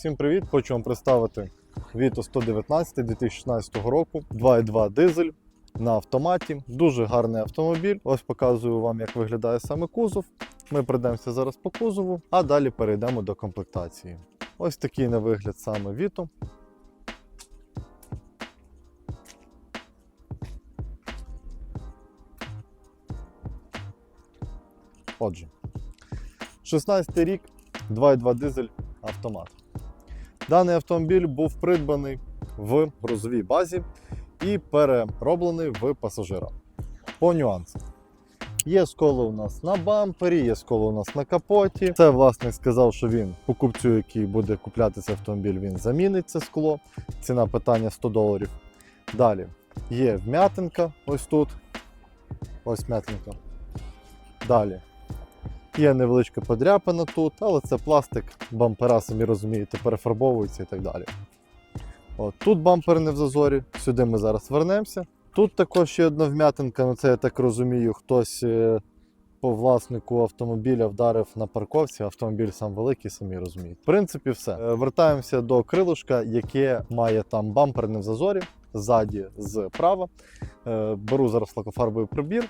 всім привіт! Хочу вам представити Vito 119 2016 року, 2.2 дизель на автоматі. Дуже гарний автомобіль. Ось показую вам, як виглядає саме кузов. Ми пройдемося зараз по кузову, а далі перейдемо до комплектації. Ось такий на вигляд саме Vito. Отже, 16 рік, 2.2 дизель автомат. Даний автомобіль був придбаний в грузовій базі і перероблений в пасажира. По нюансам. Є сколо у нас на бампері, є сколо у нас на капоті. Це власник сказав, що він покупцю, який буде купляти цей автомобіль, він замінить це скло. Ціна питання 100 доларів. Далі є вм'ятинка ось тут. Ось вм'ятинка. Далі Є невеличка подряпина тут, але це пластик, бампера, самі розумієте, перефарбовуються і так далі. От, тут бампер не в зазорі, сюди ми зараз вернемося. Тут також ще одна вм'ятинка, ну це я так розумію, хтось е, по власнику автомобіля вдарив на парковці, автомобіль сам великий, самі розумієте. В принципі, все. Е, Вертаємося до крилушка, яке має там бампер не в зазорі, ззаді зправа. Е, Беру зараз лакофарбовий прибір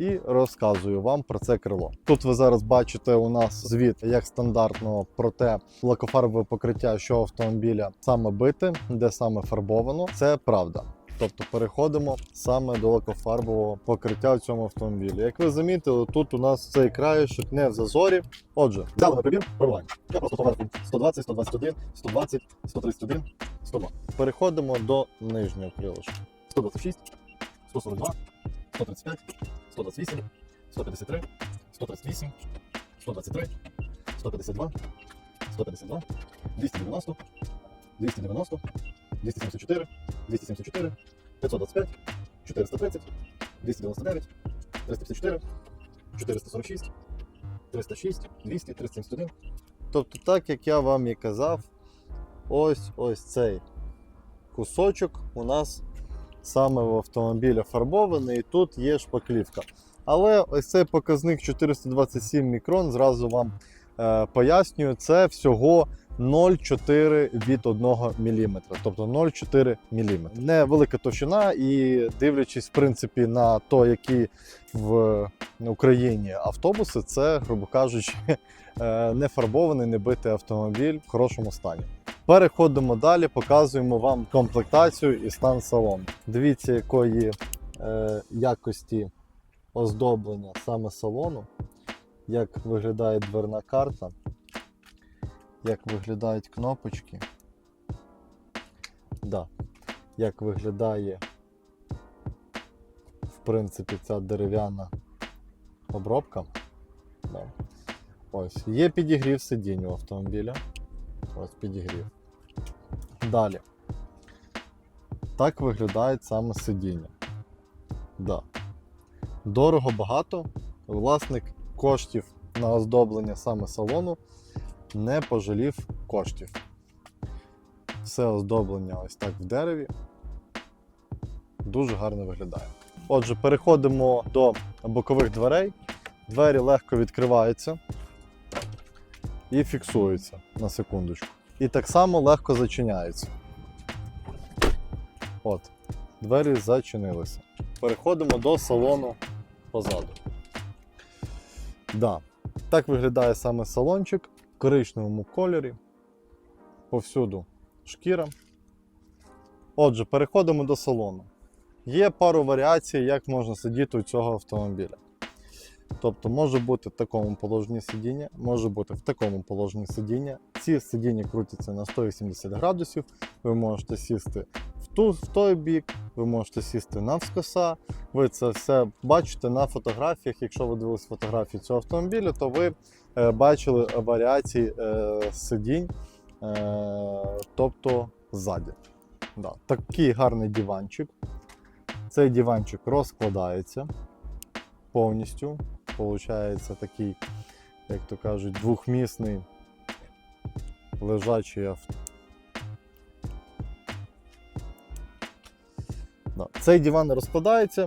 і розказую вам про це крило. Тут ви зараз бачите у нас звіт як стандартно про те лакофарбове покриття, що автомобіля саме бите, де саме фарбовано. Це правда. Тобто переходимо саме до лакофарбового покриття в цьому автомобілі. Як ви замітили, тут у нас цей краєшок не в зазорі. Отже, взяли прибір пробування. Я просто побачив 120, 121, 120, 131, 102. Переходимо до нижнього крилишка. 126, 142, 135, 128, 153, 138, 123, 152, 152, 290, 290, 274, 274, 525, 430, 299, 354, 446, 306, 200, 371. Тобто, так як я вам і казав, ось ось цей кусочок у нас саме в автомобіля фарбований, і тут є шпаклівка. Але ось цей показник 427 мікрон, зразу вам е, пояснюю, це всього 0,4 від 1 мм, тобто 0,4 мм. Невелика товщина, і дивлячись, в принципі, на то, які в Україні автобуси, це, грубо кажучи, е, не фарбований, не битий автомобіль в хорошому стані. Переходимо далі, показуємо вам комплектацію і стан салону. Дивіться, якої е, якості оздоблення саме салону, як виглядає дверна карта, як виглядають кнопочки. Да. Як виглядає, в принципі, ця дерев'яна обробка. Да. Ось. Є підігрів сидінь у автомобіля. Ось підігрів. Далі. Так виглядає саме сидіння. Да. Дорого багато. Власник коштів на оздоблення саме салону не пожалів коштів. Все оздоблення ось так в дереві. Дуже гарно виглядає. Отже, переходимо до бокових дверей. Двері легко відкриваються і фіксуються на секундочку. І так само легко зачиняються. От, двері зачинилися. Переходимо до салону позаду. Да. Так виглядає саме салончик в коричневому кольорі. Повсюду шкіра. Отже, переходимо до салону. Є пару варіацій, як можна сидіти у цього автомобіля. Тобто може бути в такому положенні сидіння, може бути в такому положенні сидіння. Ці сидіння крутяться на 180 градусів. Ви можете сісти в, ту, в той бік, ви можете сісти навскоса. Ви це все бачите на фотографіях. Якщо ви дивились фотографії цього автомобіля, то ви е, бачили варіації е, сидінь, е, тобто ззаді. Да. Такий гарний диванчик. Цей диванчик розкладається повністю. Получається такий, як то кажуть, двохмісний лежачий авто. Цей диван розкладається.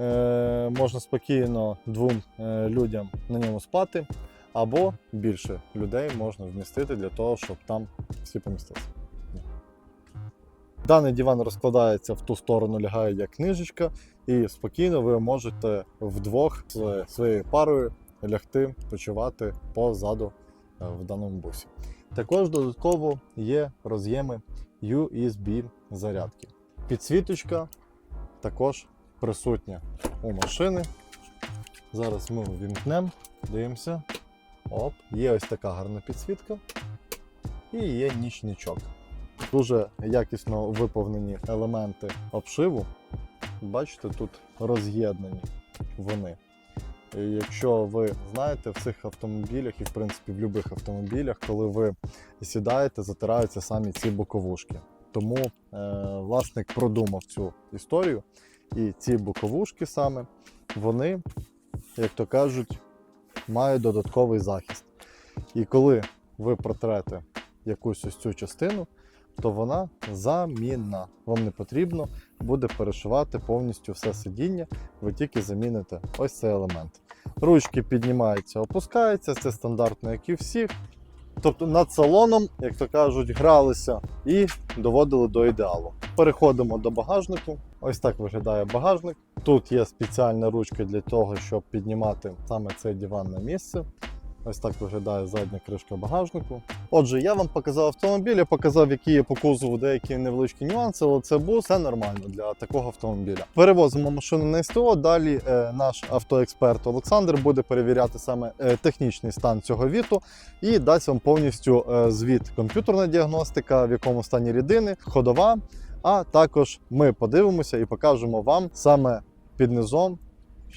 Е, можна спокійно двом е, людям на ньому спати. або більше людей можна вмістити для того, щоб там всі помістилися. Даний диван розкладається в ту сторону, лягає як книжечка, і спокійно ви можете вдвох з своєю парою лягти, почувати позаду е, в даному бусі. Також додатково є роз'єми USB зарядки. Підсвіточка також присутня у машини. Зараз ми вімкнемо, дивимося. Оп, є ось така гарна підсвітка. І є нічничок. Дуже якісно виповнені елементи обшиву. Бачите, тут роз'єднані вони. І Якщо ви знаєте, в цих автомобілях і в принципі в будь-яких автомобілях, коли ви сідаєте, затираються самі ці боковушки. Тому е, власник продумав цю історію, і ці боковушки саме, вони, як то кажуть, мають додатковий захист. І коли ви протрете якусь ось цю частину, то вона замінна. Вам не потрібно буде перешивати повністю все сидіння, ви тільки заміните ось цей елемент. Ручки піднімаються, опускаються, це стандартно, як і всіх. Тобто над салоном, як то кажуть, гралися і доводили до ідеалу. Переходимо до багажнику. Ось так виглядає багажник. Тут є спеціальна ручка для того, щоб піднімати саме цей диван на місце. Ось так виглядає задня кришка багажнику. Отже, я вам показав автомобіль, я показав, які є по деякі невеличкі нюанси, але це бус, це нормально для такого автомобіля. Перевозимо машину на СТО. Далі е, наш автоексперт Олександр буде перевіряти саме е, технічний стан цього віту і дасть вам повністю е, звіт комп'ютерна діагностика, в якому стані рідини, ходова. А також ми подивимося і покажемо вам саме під низом,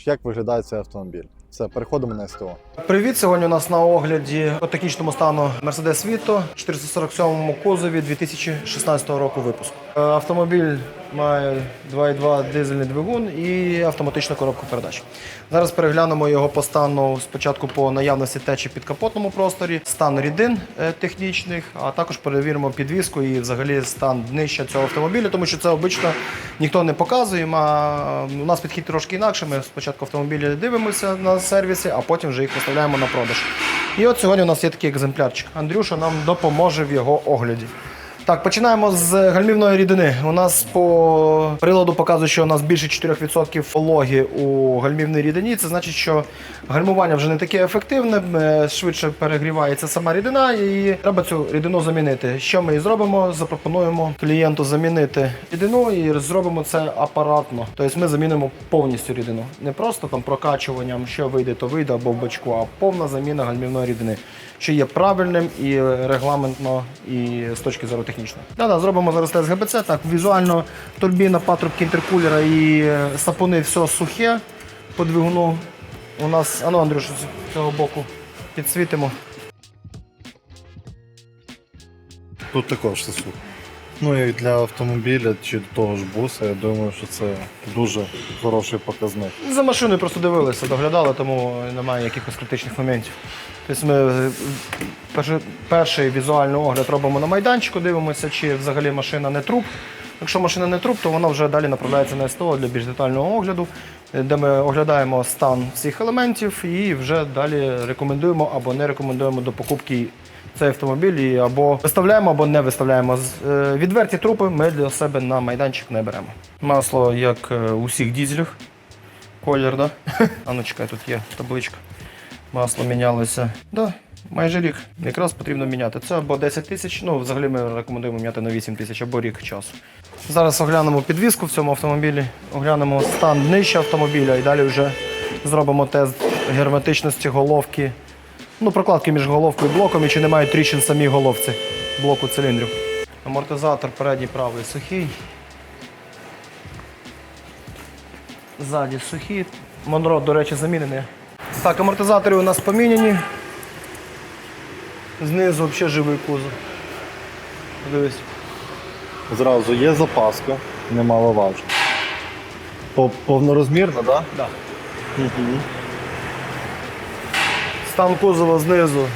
як виглядає цей автомобіль. Все, переходимо на СТО. Привіт! Сьогодні у нас на огляді по технічному стану Mercedes Vito 447 кузові 2016 року випуску. Е, Автомобіль має 2.2 дизельний двигун і автоматичну коробку передач. Зараз переглянемо його по стану спочатку по наявності течі під капотному просторі, стан рідин е, технічних, а також перевіримо підвіску і взагалі стан днища цього автомобіля, тому що це обично ніхто не показує. А у нас підхід трошки інакше. Ми спочатку автомобілі дивимося на сервісі, а потім вже їх виставляємо на продаж. І от сьогодні у нас є такий екземплярчик. Андрюша нам допоможе в його огляді. Так, починаємо з гальмівної рідини. У нас по приладу показує, що у нас більше 4% вологи у гальмівній рідині. Це значить, що гальмування вже не таке ефективне, е, швидше перегрівається сама рідина, і треба цю рідину замінити. Що ми і зробимо? Запропонуємо клієнту замінити рідину і зробимо це апаратно. Тобто ми замінимо повністю рідину. Не просто там прокачуванням, що вийде, то вийде або в бачку, а повна заміна гальмівної рідини що є правильним і регламентно, і з точки зору технічної. Да, да, зробимо зараз тест ГБЦ. Так, візуально турбіна, патрубки інтеркулера і сапони сапуни все сухе по двигуну. У нас, ану, Андрюш, з цього боку підсвітимо. Тут також все сухо. Ну і для автомобіля чи того ж буса, я думаю, що це дуже хороший показник. За машиною просто дивилися, доглядали, тому немає якихось критичних моментів. Тобто ми е, перший, перший візуальний огляд робимо на майданчику, дивимося, чи взагалі машина не труп. Якщо машина не труп, то вона вже далі направляється на СТО для більш детального огляду, е, де ми оглядаємо стан всіх елементів і вже далі рекомендуємо або не рекомендуємо до покупки цей автомобіль і або виставляємо, або не виставляємо. Е, Відверті трупи ми для себе на майданчик не беремо. Масло, як е, у всіх дізелях. Колір, да? А ну чекай, тут є табличка. Масло мінялося. Да, майже рік. Якраз потрібно міняти. Це або 10 тисяч, ну взагалі ми рекомендуємо міняти на 8 тисяч або рік часу. Зараз оглянемо підвіску в цьому автомобілі, оглянемо стан днища автомобіля і далі вже зробимо тест герметичності головки. Ну, прокладки між головкою і блоком і чи немає тріщин самій головці блоку циліндрів. Амортизатор передній правий сухий. Ззаді сухі. Монро, до речі, замінений. Так, амортизатори у нас поміняні. Знизу взагалі живий кузов. Дивись. Зразу є запаска, немаловажно. По- Повнорозмірна, так? Да. Угу. Стан кузова знизу.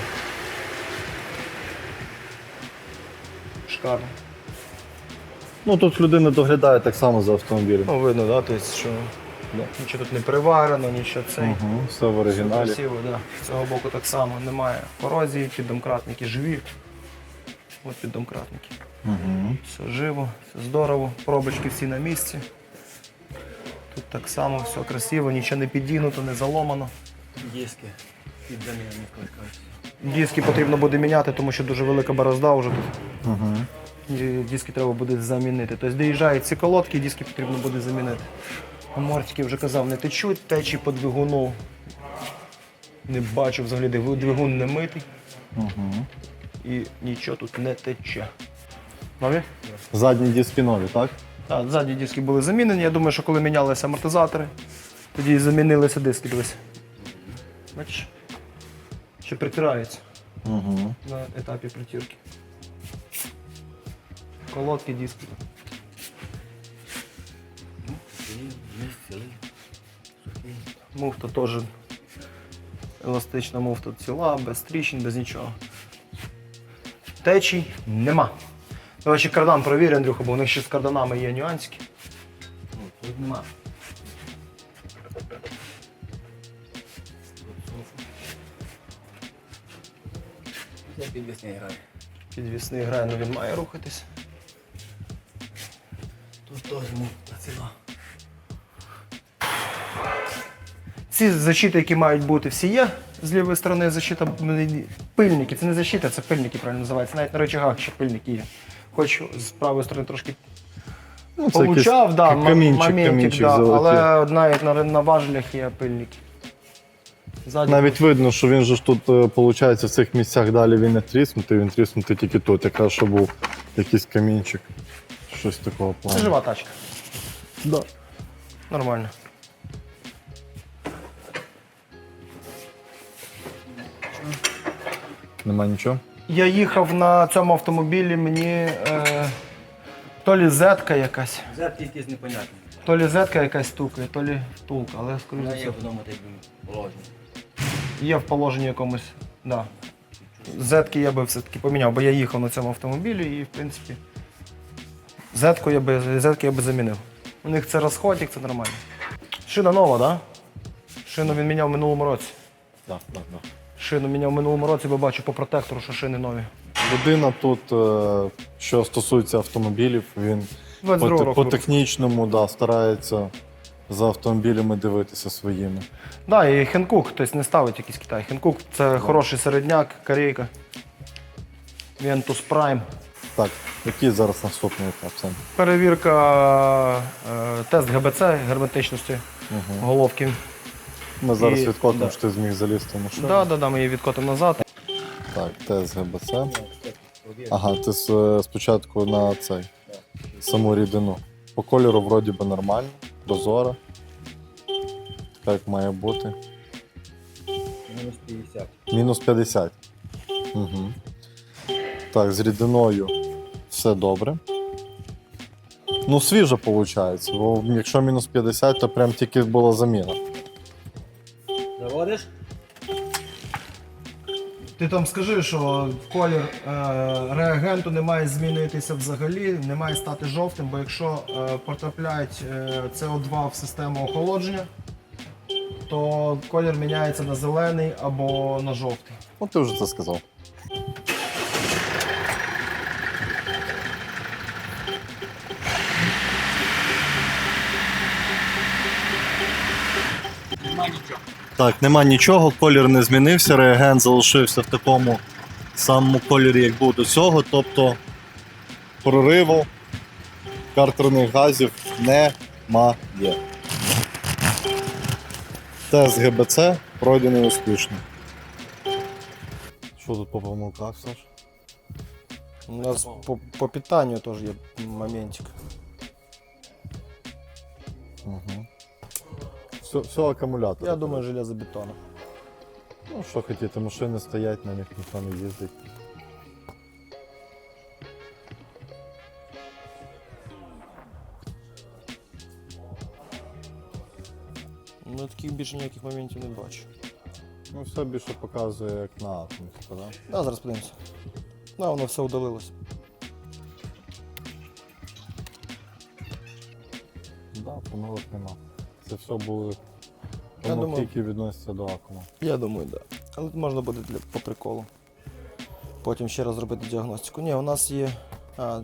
Шикарно. Ну тут людина доглядає так само за автомобілем. Ну, видно, да? тобто, що Да. Нічого тут не приварено, нічого цей. Угу. Все в Все красиво, да. З цього боку так само немає корозії, піддомкратники живі. От піддомкратники. Угу. Все живо, все здорово, пробочки всі на місці. Тут так само все красиво, нічого не підігнуто, не заломано. Диски під заміну. Диски потрібно буде міняти, тому що дуже велика борозда вже тут. Угу. І диски треба буде замінити. Тобто доїжджають ці колодки, диски потрібно буде замінити. Мортики вже казав, не течуть, течі по двигуну. Не бачу взагалі, двигун- двигун не митий Угу. і нічого тут не тече. Нові? Задні диски нові, так? Так, задні диски були замінені. Я думаю, що коли мінялися амортизатори, тоді замінилися диски. Дивись. Бачиш? Ще притираються Угу. на етапі притірки. Колодки, диски. Муфта теж еластична муфта ціла, без тріщин, без нічого. Течій нема. Давай ще кардан провір, Андрюха, бо у них ще з карданами є нюансики. Тут нема. Це підвісня грає. Підвісний грає, але він має рухатись. Тут теж муфта ціла. Ці защити, які мають бути, всі є. З лівої сторони защита пильники. Це не защита, це пильники правильно називається. Навіть на речагах ще пильники є. Хоч з правої сторони трошки Ну, получав, да, камінчик, моментик, камінчик да, але навіть на, на важелях є пильники. Ззаді Навіть видно, що він же ж тут, виходить, в цих місцях далі він не тріснутий, він тріснутий тільки тут, якраз що був якийсь камінчик. Щось такого це жива тачка. Да. Нормально. Нема нічого. Я їхав на цьому автомобілі, мені е, то лі зетка якась, Зерки якісь непонятні. то лі зетка якась стукає, то лі втулка, але скоріше за Вона все. є в одному положенні. Є в положенні якомусь. Да. Зетки я би все-таки поміняв, бо я їхав на цьому автомобілі і, в принципі, зетку я би, зетки я би замінив. У них це розходик, це нормально. Шина нова, так? Да? Шину він міняв в минулому році. Так, так, так. Шину міняв в минулому році, бо бачу по протектору, що шини нові. Людина тут, е, що стосується автомобілів, він по, року. по технічному да, старається за автомобілями дивитися своїми. Да, і Хенкук, тобто не ставить якийсь Китай. Хенкук це хороший середняк, корейка. Ventus Prime. Так, який зараз наступний етап? Перевірка, е, тест ГБЦ, герметичності Угу. головки. Ми зараз І- відкотимо, да. що ти зміг залізти в машину. Да, да, да, ми її відкотимо назад. Так, тест ГБЦ. Ага, ти с- спочатку на цей саму рідину. По кольору вроді би нормально, прозора. Така як має бути. Мінус 50. Мінус 50. Угу. Так, з рідиною все добре. Ну, свіже виходить, бо якщо мінус 50, то прям тільки була заміна. Ти там скажи, що колір е, реагенту не має змінитися взагалі, не має стати жовтим, бо якщо е, потрапляють е, СО2 в систему охолодження, то колір міняється на зелений або на жовтий. Ну, ти вже це сказав. Нема нічого. Так, нема нічого, колір не змінився, реагент залишився в такому самому кольорі, як був до цього, тобто прориву картерних газів немає. Тест ГБЦ пройдений успішно. Що тут по помилках, Саш? У нас по, по питанню теж є моментик. Угу. Все, все акумулятор. Я думаю, железобетон. Ну, що хотіти, машини стоять, на них ніхто не їздить. Ну таких більше ніяких моментів не бачу. Ну, все більше показує, як на атомі, так? Да, зараз подивимося. Да, воно все удалилось. Да, помилок нема. Це все були Я помилки, думаю- які відносяться до акума. Я думаю, так. Да. Але можна буде для, по приколу. Потім ще раз зробити діагностику. Ні, у нас є. А...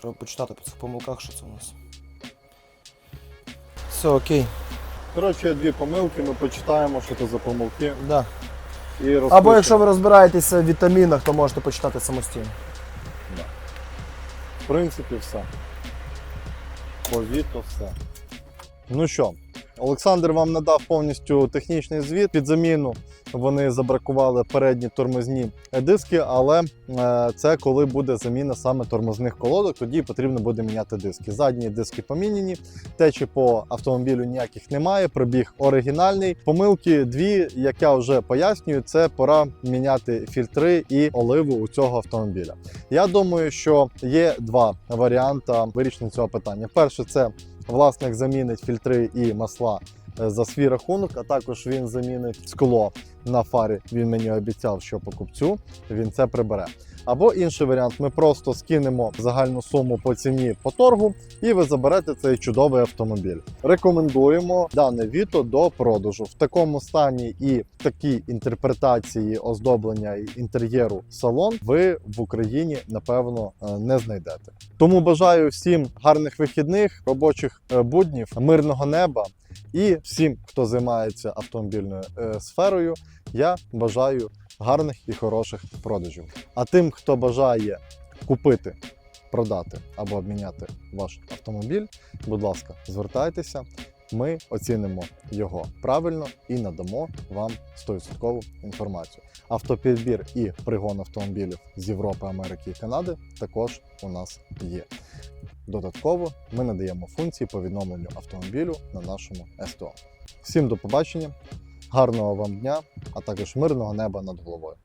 Треба почитати по цих помилках, що це у нас. Все, окей. Коротше, є дві помилки, ми почитаємо, що це за помилки. Да. І розпишемо. Або якщо ви розбираєтеся в вітамінах, то можете почитати самостійно. В принципі, все. Повіто все. Ну що, Олександр вам надав повністю технічний звіт. Під заміну вони забракували передні тормозні диски, але е, це коли буде заміна саме тормозних колодок, тоді потрібно буде міняти диски. Задні диски поміняні, течі по автомобілю ніяких немає. Пробіг оригінальний. Помилки дві, як я вже пояснюю, це пора міняти фільтри і оливу у цього автомобіля. Я думаю, що є два варіанти вирішення цього питання. Перше, це власник замінить фільтри і масла за свій рахунок, а також він замінить скло на фарі. Він мені обіцяв, що покупцю він це прибере. Або інший варіант: ми просто скинемо загальну суму по ціні по торгу, і ви заберете цей чудовий автомобіль. Рекомендуємо дане віто до продажу в такому стані і в такій інтерпретації оздоблення і інтер'єру салон. Ви в Україні напевно е, не знайдете. Тому бажаю всім гарних вихідних, робочих е, буднів, мирного неба і всім, хто займається автомобільною е, сферою. Я бажаю гарних і хороших продажів. А тим, хто бажає купити, продати або обміняти ваш автомобіль, будь ласка, звертайтеся. Ми оцінимо його правильно і надамо вам 100% інформацію. Автопідбір і пригон автомобілів з Європи, Америки і Канади також у нас є. Додатково ми надаємо функції по відновленню автомобілю на нашому СТО. Всім до побачення, гарного вам дня, а також мирного неба над головою.